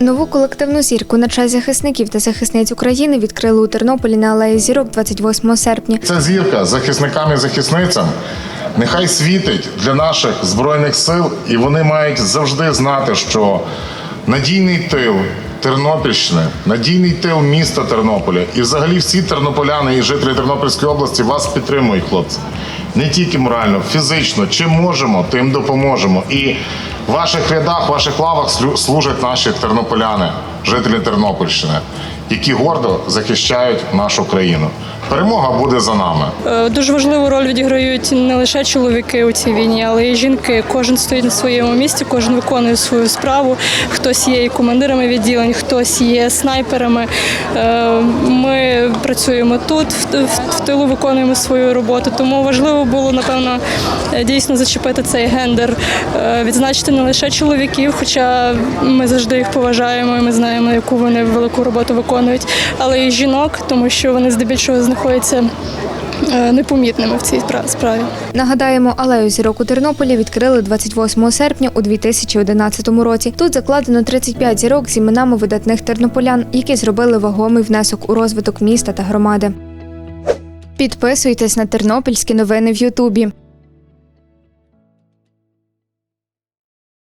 Нову колективну зірку на честь захисників та захисниць України відкрили у Тернополі на Алеї Зірок 28 серпня. Ця зірка захисникам і захисницям нехай світить для наших збройних сил, і вони мають завжди знати, що надійний тил Тернопільщини, надійний тил міста Тернополя і взагалі всі тернополяни і жителі Тернопільської області вас підтримують, хлопці. Не тільки морально, фізично. Чим можемо, тим допоможемо. І в ваших рядах, в ваших лавах служать наші тернополяни, жителі Тернопільщини, які гордо захищають нашу країну. Перемога буде за нами. Е, Дуже важливу роль відіграють не лише чоловіки у цій війні, але й жінки. Кожен стоїть на своєму місці, кожен виконує свою справу. Хтось є і командирами відділень, хтось є снайперами. Е, Ми працюємо тут, в- тилу виконуємо свою роботу. Тому важливо було напевно е, дійсно зачепити цей гендер, е, відзначити не лише чоловіків, хоча ми завжди їх поважаємо, і ми знаємо, яку вони велику роботу виконують, але й жінок, тому що вони здебільшого знаходяться непомітними в цій справі. Нагадаємо, алею зірок у Тернополі відкрили 28 серпня у 2011 році. Тут закладено 35 зірок з іменами видатних тернополян, які зробили вагомий внесок у розвиток міста та громади. Підписуйтесь на тернопільські новини в Ютубі.